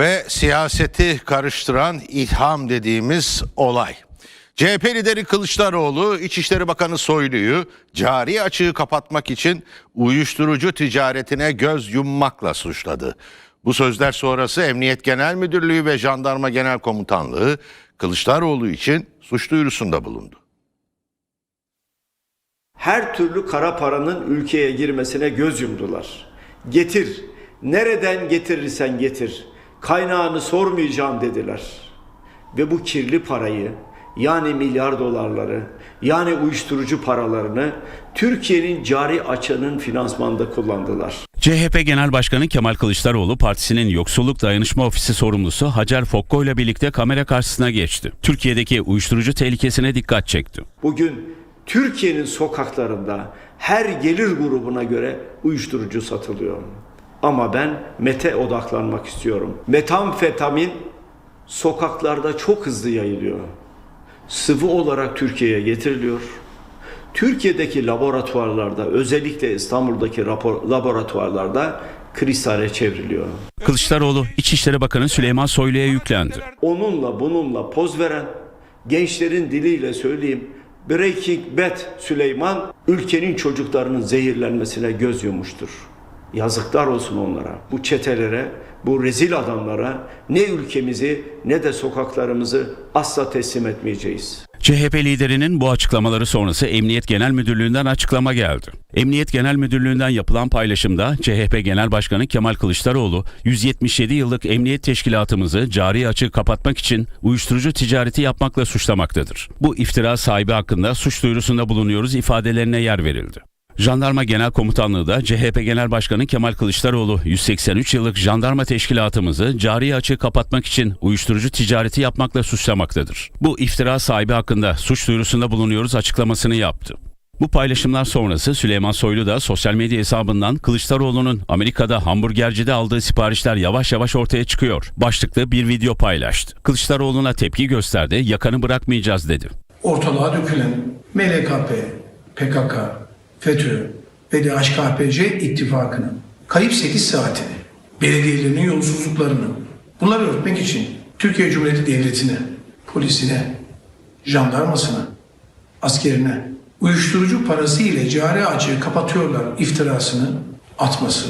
Ve siyaseti karıştıran ilham dediğimiz olay. CHP lideri Kılıçdaroğlu, İçişleri Bakanı Soylu'yu cari açığı kapatmak için uyuşturucu ticaretine göz yummakla suçladı. Bu sözler sonrası Emniyet Genel Müdürlüğü ve Jandarma Genel Komutanlığı Kılıçdaroğlu için suç duyurusunda bulundu. her türlü kara paranın ülkeye girmesine göz yumdular. Getir, nereden getirirsen getir, kaynağını sormayacağım dediler. Ve bu kirli parayı, yani milyar dolarları, yani uyuşturucu paralarını Türkiye'nin cari açığının finansmanında kullandılar. CHP Genel Başkanı Kemal Kılıçdaroğlu partisinin Yoksulluk Dayanışma Ofisi sorumlusu Hacer Fokko ile birlikte kamera karşısına geçti. Türkiye'deki uyuşturucu tehlikesine dikkat çekti. Bugün Türkiye'nin sokaklarında her gelir grubuna göre uyuşturucu satılıyor. Ama ben mete odaklanmak istiyorum. Metamfetamin sokaklarda çok hızlı yayılıyor. Sıvı olarak Türkiye'ye getiriliyor. Türkiye'deki laboratuvarlarda özellikle İstanbul'daki rapor, laboratuvarlarda kristale çevriliyor. Kılıçdaroğlu İçişleri Bakanı Süleyman Soylu'ya yüklendi. onunla bununla poz veren gençlerin diliyle söyleyeyim Breaking Bad Süleyman ülkenin çocuklarının zehirlenmesine göz yumuştur. Yazıklar olsun onlara. Bu çetelere, bu rezil adamlara ne ülkemizi ne de sokaklarımızı asla teslim etmeyeceğiz. CHP liderinin bu açıklamaları sonrası Emniyet Genel Müdürlüğü'nden açıklama geldi. Emniyet Genel Müdürlüğü'nden yapılan paylaşımda CHP Genel Başkanı Kemal Kılıçdaroğlu 177 yıllık emniyet teşkilatımızı cari açığı kapatmak için uyuşturucu ticareti yapmakla suçlamaktadır. Bu iftira sahibi hakkında suç duyurusunda bulunuyoruz ifadelerine yer verildi. Jandarma Genel Komutanlığı da CHP Genel Başkanı Kemal Kılıçdaroğlu 183 yıllık jandarma teşkilatımızı cari açığı kapatmak için uyuşturucu ticareti yapmakla suçlamaktadır. Bu iftira sahibi hakkında suç duyurusunda bulunuyoruz açıklamasını yaptı. Bu paylaşımlar sonrası Süleyman Soylu da sosyal medya hesabından Kılıçdaroğlu'nun Amerika'da hamburgercide aldığı siparişler yavaş yavaş ortaya çıkıyor. Başlıklı bir video paylaştı. Kılıçdaroğlu'na tepki gösterdi, yakanı bırakmayacağız dedi. ortalığa dökülen MLKP, PKK, FETÖ ve DHKPC ittifakının kayıp 8 saatini, belediyelerinin yolsuzluklarını, bunları örtmek için Türkiye Cumhuriyeti Devleti'ne, polisine, jandarmasına, askerine uyuşturucu parası ile cari açığı kapatıyorlar iftirasını atması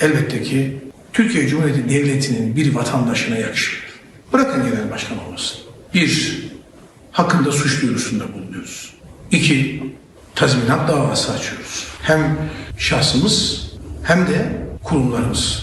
elbette ki Türkiye Cumhuriyeti Devleti'nin bir vatandaşına yakışır. Bırakın genel başkan olmasın. Bir, hakkında suç duyurusunda bulunuyoruz. İki, tazminat davası açıyoruz. Hem şahsımız hem de kurumlarımız.